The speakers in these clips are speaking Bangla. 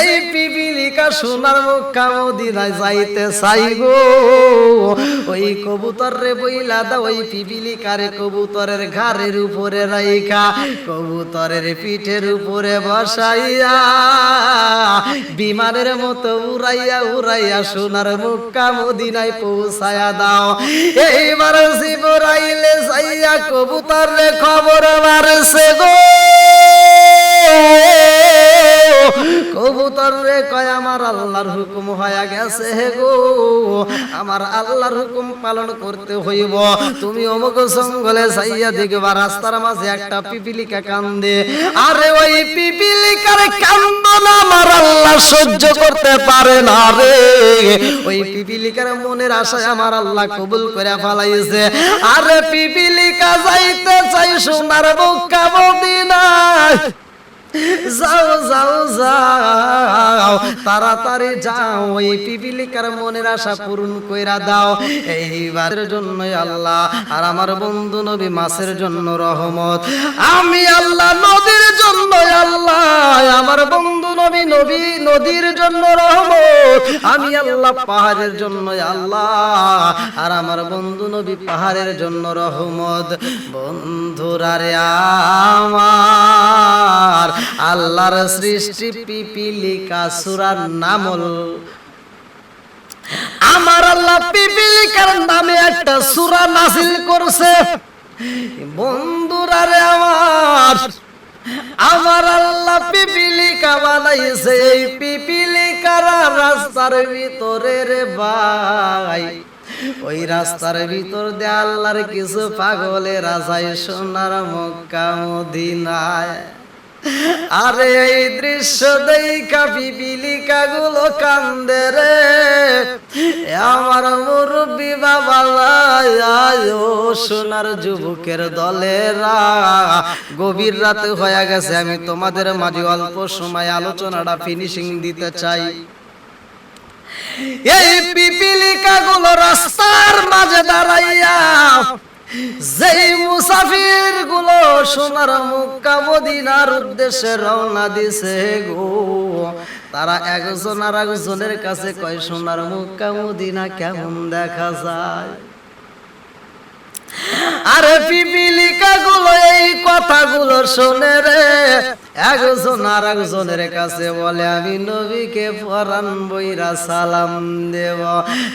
যেই পিপিলিকা সোনার মক্কা মদিনায় যাইতে চাইব ওই কবুতর রে বইলা দা ওই পিপিলিকারে কবুতরের ঘাড়ের উপরে রাইখা কবুতরের পিঠের উপরে বসাইয়া বিমানের মতো উড়াইয়া উড়াইয়া সোনার মক্কা মদিনায় পৌঁছায়া দাও। এইবার জিবরাইলে যাইয়া কবুতর রে খবর মারছে গো। কবুতর রে কয়, আমার আল্লাহর হুকুম হয়ে গেছে হে গো। আমার আল্লাহর হুকুম পালন করতে হইব। তুমি অমুক জঙ্গলে যাইয়া দেখবা, রাস্তার মাঝে একটা পিপিলিকা কান্দে। আরে ওই পিপিলিকার কান্দন আমার আল্লাহ সহ্য করতে পারে না রে। ওই পিপিলিকার মনের আশায় আমার আল্লাহ কবুল করে ফেলাইছে। আরে পিপিলিকা যাইতে চাই, সোনার বুক বুকা মদিনায়। যাও যাও যাও। তাড়াতাড়ি যাও ওই পিপিলিকার মনের আশা পূরণ কইরা দাও। এইবারের জন্য আল্লাহ আর আমার বন্ধু নবী মাসের জন্য রহমত। আমি আল্লাহ নদীর জন্য আমি আল্লাহ পাহাড়ের জন্য আল্লাহ। আর আমার বন্ধু নবী পাহাড়ের জন্য রহমত। বন্ধুরা রে আমার, আল্লাহর সৃষ্টি পিপিলিকা সুরার নামল। আমার আল্লাহ পিপিলিকার নামে একটা সুরা নাসিল করছে। বন্ধুরা রে আমার আমার আল্লাহ পিপিলিকা বানাইছে, এই পিপিলিকার রাস্তার ভিতরে রে ভাই। ওই রাস্তার ভিতর দিয়ে আল্লাহর কিছু পাগলের রাজায় সোনার মক্কা মদিনায়। আরে এই দৃশ্য দেখা পিপিলিকা গুলো কান্দে রে। আমার মুরব্বী বাবা আয়ো সোনার যুবকের দলেরা। গভীর রাতে হয়ে গেছে, আমি তোমাদের মাঝে অল্প সময় আলোচনাটা ফিনিশিং দিতে চাই। এই পিপিলিকা গুলো রাস্তার মাঝে দাঁড়াইয়া যেই মুসাফিরগুলো সোনার মুক্কা মদিনার উদ্দেশ্যে রওনা দিছে গো, তারা একজন আর একজনের কাছে কয়, সোনার মুক্কা মদিনা কেমন দেখা যায়? আরে পিপিলিকা গুলো এই কথাগুলো শোনে রে একজন আর একজনের কাছে বলে, আমি নবীকে পরান বইরা সালাম দেব।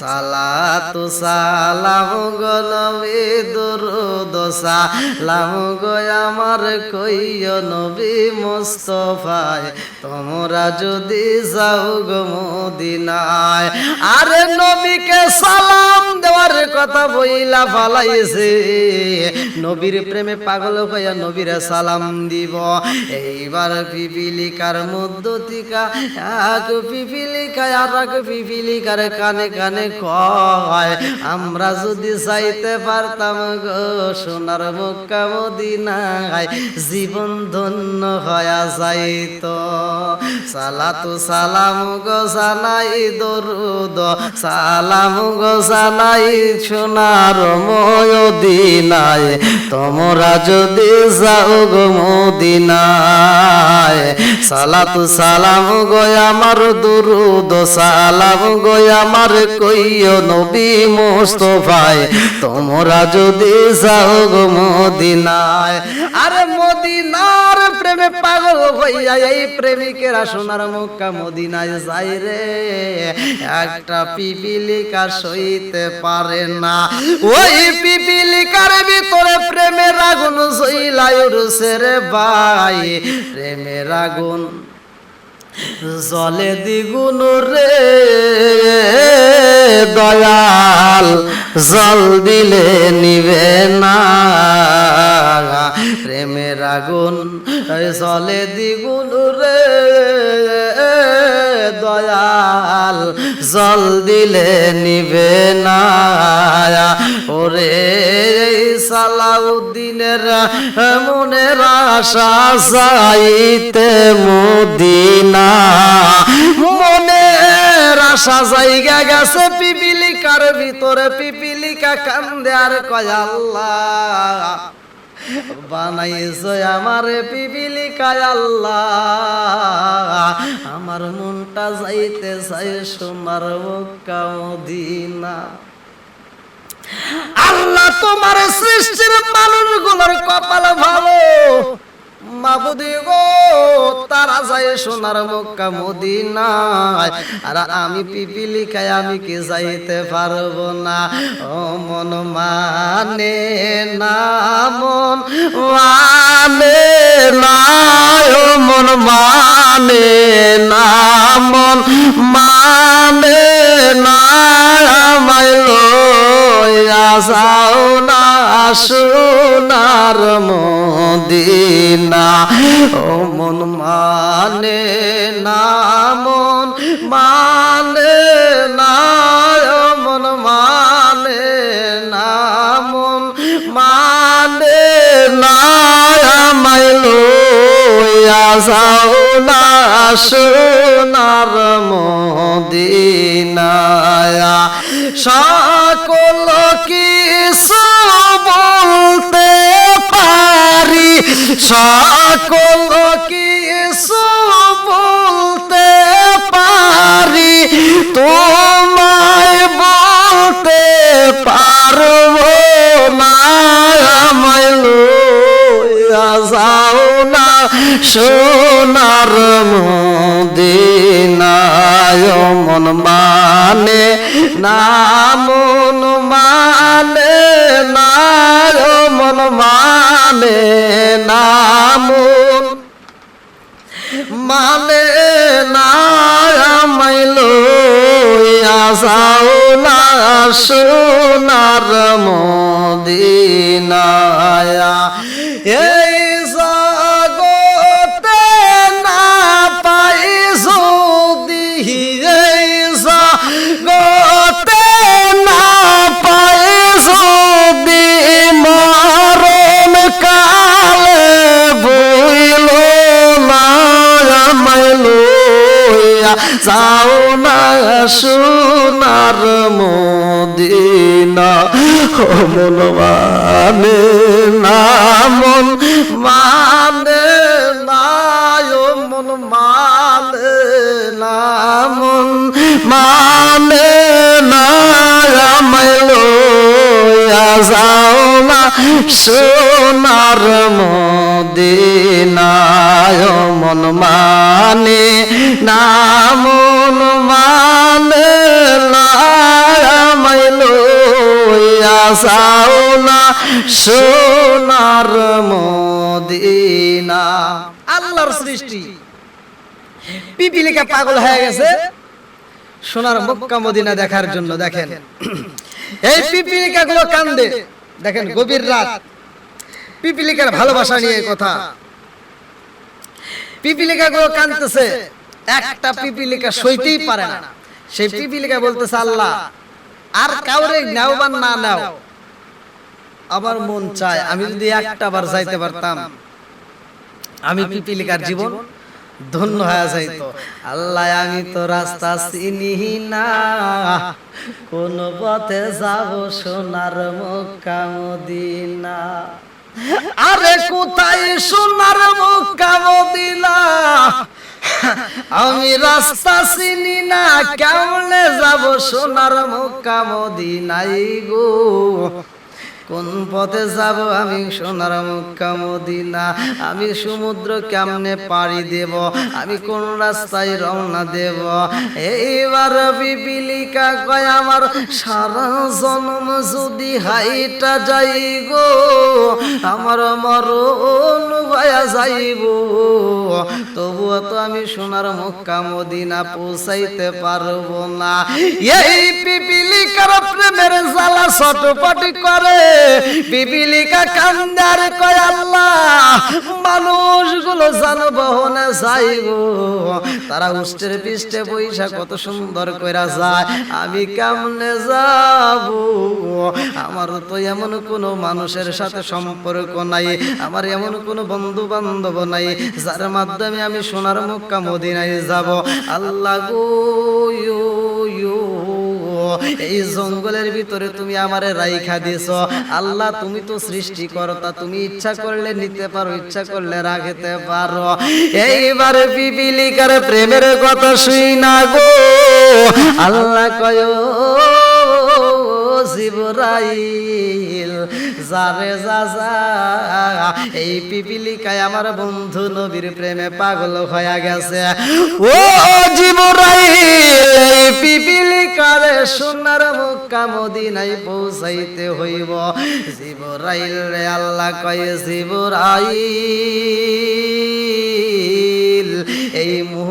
সালাতু সালাম গো নবী, দুরুদ সালাম গো আমার কইয় নবী মুস্তফায়। তোমরা যদি যাও গো মদিনায়। আরে নবীকে সালাম দেওয়ার কথা বইলা ফালাইছে। নবীর প্রেমে পাগল হইয়া নবীরে সালাম দিব। এইবার পিপিলিকার মধ্য থেকে, এক পিপিলিকা আর এক পিপিলিকার কানে কানে কয়, আমরা যদি চাইতে পারতাম গো সোনার মক্কা মদিনায়, জীবন ধন্য হয়া যাইত। সালাতু সালাম গো সানাই দরুদ, সালাম গো সানাই সোনার মদিনায় তোমরা যদি যাও গো মদিনায় সালাতু সালাম গো আমার দুরুদ, সালাম গো আমার কইও নবী মুস্তফায়। তোমরা যদি যাও গো মদিনায়। আরে মদিনার প্রেমে পাগল হইয়া এই প্রেমিকেরা সোনার মুক্কা মদিনায় যাই রে। একটা পিপিলিকা সইতে পারে না। ওই পিপিলিকার ভিতরে প্রেমের আগুন সইলাই উঠছে রে ভাই। প্রেমের আগুন, জলে দ্বিগুণ রে দয়াল, জল দিলে নিবে না। প্রেমের আগুন, জলে দ্বিগুণ রে দয়াল। জল দিলে নিবে না ওরে সালাউদ্দিনের মনের আশা যাইতে মদিনা। মনের আশা জায়গা গেছে পিপিলিকার ভিতরে, পিপিলিকা কান্দে আর কয় আল্লাহ। বানাইছো আমার পিপিলিকায় আল্লাহ। আমার মনটা যাইতে চাই সোনার মদিনা। আল্লাহ তোমার সৃষ্টির মানুষগুলোর কপাল ভালো। মাবুদি গো, তারা যায় সোনার মক্কা মদিনায়। আর আমি পিপিলিকায়, আমি কি যাইতে পারব না? ও মন মানে না, মন মানে না ও মন মানে না, মন মানে না লইয়া যাও না, সোনার মদিনা। ও মন মানে না, মন মানে না মন মানে না, মন মানে না লইয়া যাও না, সোনার মদিনায়। সকল কিছু বলতে সকল কিছু বলতে পারি, তোমায় বলতে পারব না। যাও না সোনার মদিনায়। মন মানে না, মন মানে না, মন মানে না সোনার মদিনায়া। যাও না সোনার মদিনা মন মানে না, মন মানে না মন মানে না, মন মানে না, আমায় লইয়া যাও না সোনার মদিনায় মন মানে না মন যাও না সোনার মদিনা। আল্লাহর সৃষ্টি। পিপিলিকা পাগল হয়ে গেছে। সোনার মক্কা মদিনা দেখার জন্য দেখেন। এই পিপিলিকা গুলো কান্দে। দেখেন গভীর রাত। পিপিলিকার ভালোবাসা নিয়ে কথা। পিপিলিকা গুলো কান্দতেছে একটা পিপিলিকা সইতেই পারে না। সেই পিপিলিকা বলতেছে আল্লাহ আর কাউরে নাও বা না নাও। আমার মন চায় আমি যদি একটা বার যাইতে পারতাম। আমি পিপিলিকার জীবন ধন্য হয়ে যাইতো আল্লাহ, আমি তো রাস্তা চিনি না। কোন পথে যাব সোনার মক্কা মদিনা। আরে কোথায় সোনার মক্কা মদিনা? আমি রাস্তা চিনি না, কেমনে যাব সোনার মক্কা মদিনাই গো? কোন পথে যাব আমি সোনার মক্কা মদিনা? আমি সমুদ্র কেমনে পাড়ি দেব? আমি কোন রাস্তায় রওনা দেব? এইবার বিপিলিকা কয়, আমার সারা জন্ম যদি হাইটা যাই গো, আমার মরণ হয়ে যাইব। তবুও তো আমি সোনার মক্কা মদিনা পৌঁছাইতে পারব না। এই পিপিলিকার প্রেমের জ্বালা ছটপটি করে। পিপিলিকা কান্দার কয় আল্লাহ মানুষগুলো যানবাহনে যাইব। তারা উষ্টের পৃষ্ঠে বৈশা কত সুন্দর কইরা যায় আমি কেমনে যাব? আমার তো এমন কোনো মানুষের সাথে সম্পর্ক নাই আমার এমন কোনো বন্ধু বান্ধব নাই যার মাধ্যমে আমি সোনার মক্কা মদিনায় যাব। আল্লাহ গো ইয়ো, ইয়ো। এই জঙ্গলের ভিতরে তুমি আমারে রাইখা দিছ আল্লাহ, তুমি তো সৃষ্টিকর্তা, তুমি ইচ্ছা করলে নিতে পারো, ইচ্ছা করলে রাখতে পারো। এইবারে পিপিলিকার প্রেমের কথা শুই না গো। আল্লাহ কয়, জিবরাইল যারে যা যা এই পিপিলিকায় আমার বন্ধু নবীর প্রেমে পাগল হয়ে গেছে। ও জীবরাই এই পিপিলিকারে সোনার মুক্কা মদিনায় পৌঁছাইতে হইব। জীবরাইল রে আল্লাহ কয়ে জীবরাই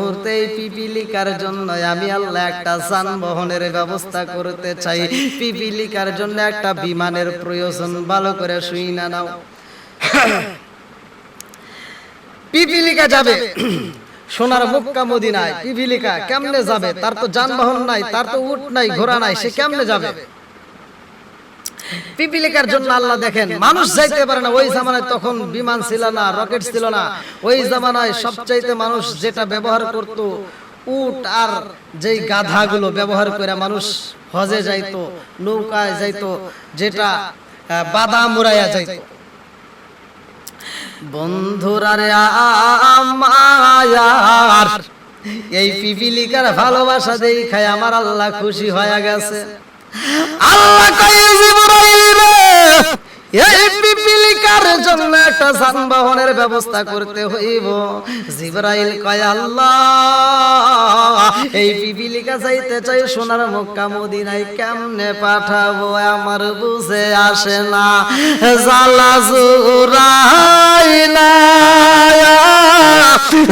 মুহূর্তে এই পিপিলিকার জন্য আমি আল্লাহ একটা যানবাহনের ব্যবস্থা করতে চাই। পিপিলিকার জন্য একটা বিমানের প্রয়োজন, ভালো করে শুই না নাও। পিপিলিকা যাবে। সোনার মুক্কা মদিনায়। পিপিলিকা কেমনে যাবে? তার তো যানবাহন নাই, তার তো উট নাই, ঘোড়া নাই, সে কেমনে যাবে? পিপিলিকার জন্য আল্লাহ দেখেন। মানুষ যাইতে পারে না। ওই জামানায় তখন বিমান ছিল না, রকেট ছিল না। ওই জামানায় সবচাইতে মানুষ যেটা ব্যবহার করত, উট আর যেই গাধাগুলো ব্যবহার করে মানুষ হজে নৌকায় যেটা বন্ধুরা রে এই পিপিলিকার ভালোবাসা দেখায় আমার আল্লাহ খুশি হয়ে গেছে। আল্লাহ কয়ে জিবরাইল রে এই পিপিলিকার জন্য একটা যানবাহনের ব্যবস্থা করতে হইব। জিবরাইল কয়, আল্লাহ, এই পিপিলিকা যাইতে চাই, সোনার মক্কা মদিনায় কেমনে পাঠাবো? আমার বুঝে আসে না। জালা জুরাই না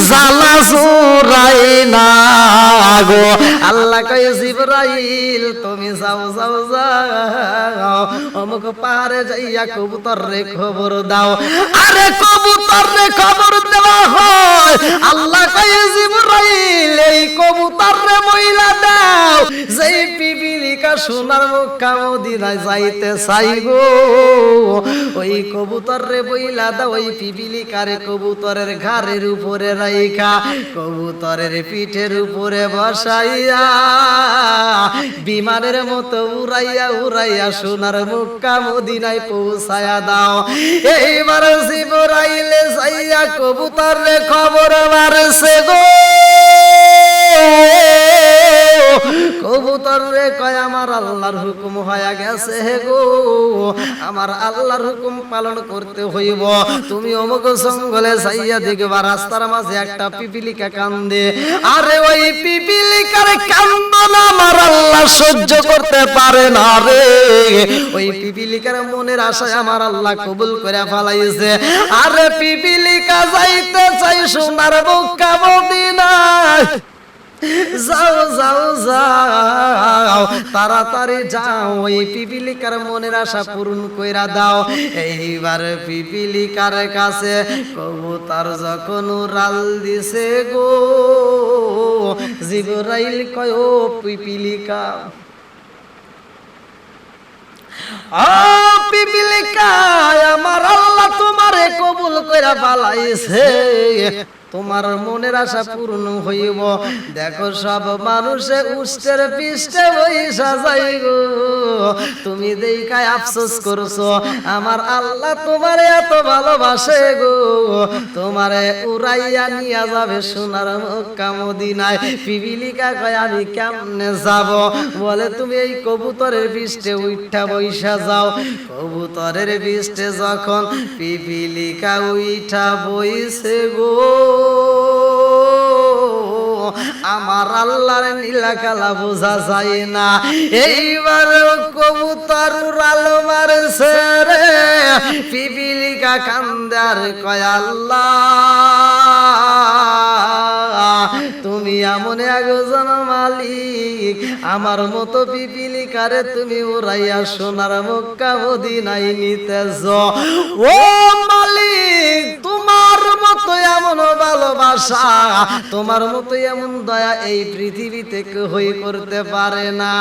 জালা জুরাই না গো। আল্লাহ কয়, জিবরাইল, তুমি যাও যাও যাও। অমুক পাহাড়ে যাইয়া কবুতর রে খবর দাও। আরে কবুতর রে খবর দেওয়া হয়। আল্লাহ কয়, জিবরাইল, এই কবুতর রে মহিলা দাও। যেই পিপিলিকা সোনার মক্কা মদিনায় যাইতে চাইব। ওই কবুতর রে বইলা দাও, ওই পিপিলিকারে কবুতরের ঘাড়ের উপরে রাইখা, কবুতরের পিঠের উপরে বসাইয়া, বিমানের মতো উড়াইয়া উড়াইয়া সোনার মুক্কা মদিনায় পৌঁছায়া দাও। এইবার শিবরাইলে যাইয়া কবুতর রে খবর মারছে গো। কবুতর রে কয়, আমার আল্লাহর হুকুম হয়ে গেছে হে গো। আমার আল্লাহর হুকুম পালন করতে হইব। তুমি অমুক জঙ্গলে যাইয়া দেখবা, রাস্তার মাঝে একটা পিপিলিকা কান্দে। আরে ওই পিপিলিকার কান্দন আমার আল্লাহ সহ্য করতে পারে না রে। ওই পিপিলিকার মনের আশায় আমার আল্লাহ কবুল করে ফেলাইছে। আরে পিপিলিকা যাইতে চাই সোনার বুকা মদিনায়। যাও যাও যাও। তাড়াতাড়ি যাও ওই পিপিলিকার মনের আশা পূরণ কইরা দাও। এইবার পিপিলিকার কাছে কবুতর যখন উড়াল দিছে গো, জিবরাইল কয়, ও পিপিলিকা ও পিপিলিকা, আমার আল্লাহ তোমারে কবুল কইরা বালাইছে তোমার মনের আশা পূর্ণ হইব। দেখো সব মানুষে উষ্টের পিষ্টে বইসা সাজাই গো তুমি দেখায় আফসোস করছ, আমার আল্লাহ তোমারে এত ভালোবাসে গো। তোমারে উড়াইয়া নিয়া যাবে সোনার মক্কা মদিনায়। পিপিলিকা কয়, আমি কেমনে যাব? বলে, তুমি এই কবুতরের পৃষ্ঠে উঠা বইসা যাও। কবুতরের পৃষ্ঠে যখন পিপিলিকা উঠা বইছে গো। আমার আল্লাহর নীলা কালা বোঝা যায় না। এইবার কবুতর উড়ালো মারছে রে। পিপিলিকা কান্দার কয়, আল্লাহ তুমি এমন একজন মালিক। আমার মতো পিপিলিকারে তুমি উড়াইয়া সোনার মক্কা মদিনাই নিতেছ। ও মালিক, তোমার মতো এমন ভালোবাসা, তোমার মতো এমন দয়া এই পৃথিবীতে কেউই করতে পারে না।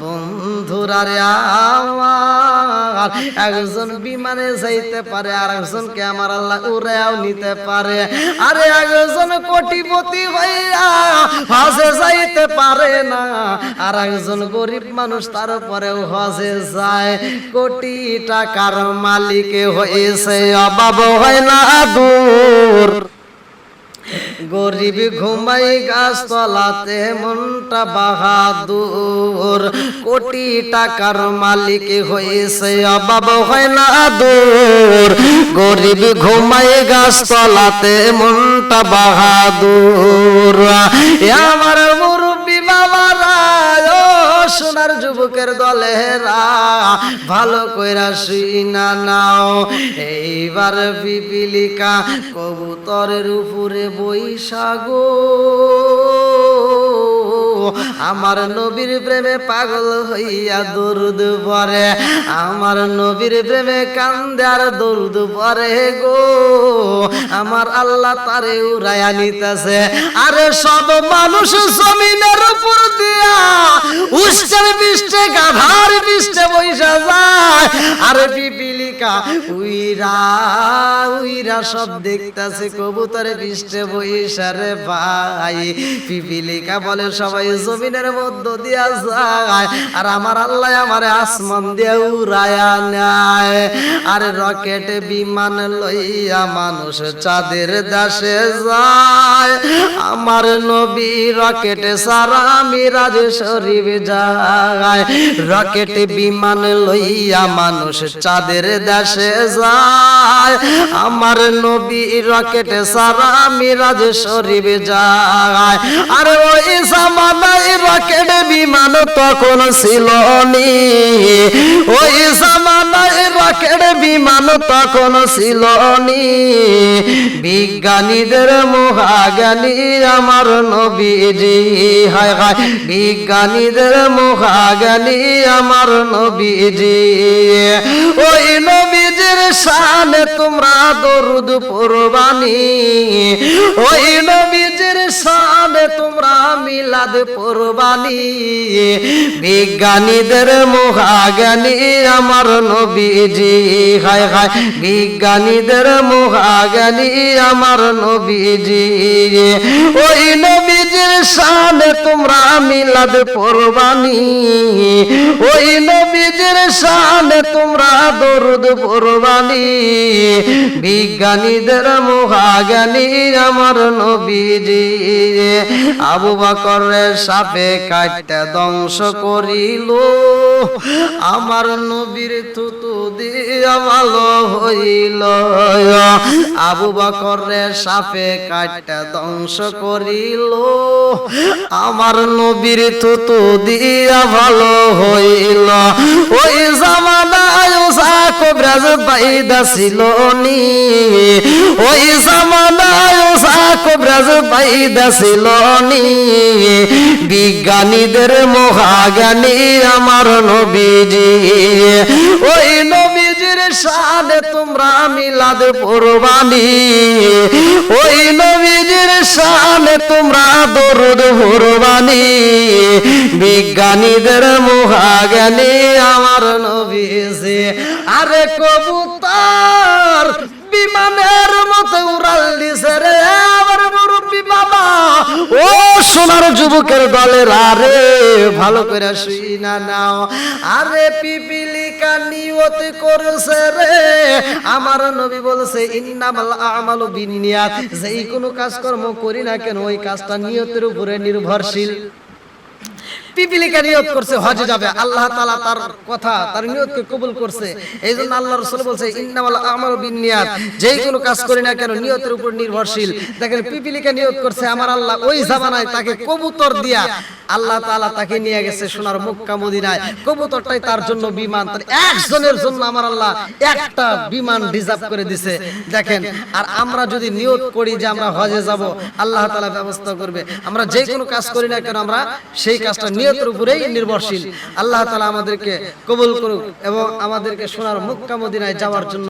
বন্ধুরা রে আমার, একজন বিমানে যাইতে পারে আর একজনকে আমার আল্লাহ উড়াইয়াও নিতে পারে। আরে একজন কোটিপতি হইয়া হাসে যাইতে পারে না। আর একজন গরিব মানুষ তার উপরেও হজে যায়। কোটি টাকার মালিক হয়েছে, অভাব হয় না দূর। গরিব ঘুমাই গাছ তলাতে মনটা বাহাদুর। কোটি টাকার মালিক হয়েছে, অভাব হয় না দূর। গরিব ঘুমাই গাছ তলাতে মনটা বাহাদুর। আমার সোনার যুবকের দলেরা, ভালো কইরা শুই না নাও। এইবার পিপিলিকা কবুতরের উপরে বৈশাগো আমার নবীর প্রেমে পাগল হইয়া দরুদ পরে, আমার নবীর প্রেমে কান্দে আর দরুদ পরে গো। আমার আল্লাহ তারে উড়াইয়া নিতেছে, আরে সব মানুষ জমিনের উপর দিয়া। উষ্টের বিষ্টে গাধার বিষ্টে বৈশা যায়। আরে পিপিলিকা, উইরা উইরা সব কবুতরে বৈশা রে ভাই। পিপিলিকা বলে, সবাই জমিনের মধ্য দিয়া যায়। আর আমার আল্লাহ আমার আসমান দিয়ে উড়ায়া নেয়। আর রকেট বিমান লইয়া মানুষ চাঁদের দেশে যায়। আমার নবী রকেট সারা মিরাজ শরীফ যায় রকেট বিমান লইয়া মানুষ চাঁদের দেশে যায়। আমার নবী রকেট সারা মিরাজ শরীফ যায় আরে ওই জামানায় রকেট বিমান তখন ছিল নি। ওই জামানায় রকেট বিমান তখন ছিল নি। বিজ্ঞানীদের মহাজ্ঞানী আমার নবীজি, হায় হায় বিজ্ঞানীদের মহাজ্ঞানী আমার নবীজি। ওই নবীজির শানে তোমরা দরুদ পরবানি ওই নবীজির পরবানি বিজ্ঞানীদের মহাজ্ঞানী আমার নবীজি। হায় হায়, বিজ্ঞানীদের মহাজ্ঞানী আমার নবীজি। ওই নবীজির শানে তোমরা মিলাদ পরবানি ওই নবীজির শানে তোমরা দরুদ পরবানি বিজ্ঞানীদের মহাজ্ঞানী আমার নবীজি। আবু বকরের সাপে কাটতে ধ্বংস করিল। আমার নবীর থুতু দিয়া ভালো হইল। আবু বকরের সাপে কাটতে ধ্বংস করিল। আমার নবীর থুতু দিয়া ভালো হইল। ওই জামানায় কবরাজ বাইদা ছিল নি। ওই জামানায় কবরাজ বাইদা ছিল নি। বিজ্ঞানীদের মহাজ্ঞানী আমার নবীজি। ওই নবীজির সাথে তোমরা মিলাদ পরবানি ওই নবীজির সাথে তোমরা দরুদ পরবানি বিজ্ঞানীদের মহাজ্ঞানী আমার নবীজি। আরে কবুতর, বিমানের মতো উড়াল দিছে রে। আমার মুরব্বী বাবা ও সোনার যুবকের দলের আরে ভালো করে শুই না নাও। আরে পিপিলিকা নিয়ত করেছে রে। আমার নবী বলছে, ইন্নামাল আমালু বিনিয়াত। যেই কোনো কাজকর্ম করি না কেন, ওই কাজটা নিয়তের উপরে নির্ভরশীল। পিপিলিকা নিয়ত করছে, হজে যাবে। আল্লাহ তার কথা, তার কবুল করছে। এই জন্য আল্লাহ রসুল বলছে যেই কোনো কাজ করি না কেন, নিয়তের উপর নির্ভরশীল। দেখেন, পিপিলিকা করছে, আমার আল্লাহ ওই জামানায় তাকে কবুতর দিয়া আল্লাহ তাকে নিয়ে গেছে সোনার মদিনায়। কবুতরটাই তার জন্য বিমান, তার একজনের জন্য আমার আল্লাহ একটা বিমান রিজার্ভ করে দিছে। দেখেন, আর আমরা যদি নিয়ত করি যে আমরা হজে যাব, আল্লাহ তাআলা ব্যবস্থা করবে। আমরা যে কোনো কাজ করি না কেন, আমরা সেই কাজটা নিয়তের উপরেই নির্ভরশীল। আল্লাহ তালা আমাদেরকে কবুল করুক এবং আমাদেরকে সোনার মক্কা মদিনায় যাওয়ার জন্য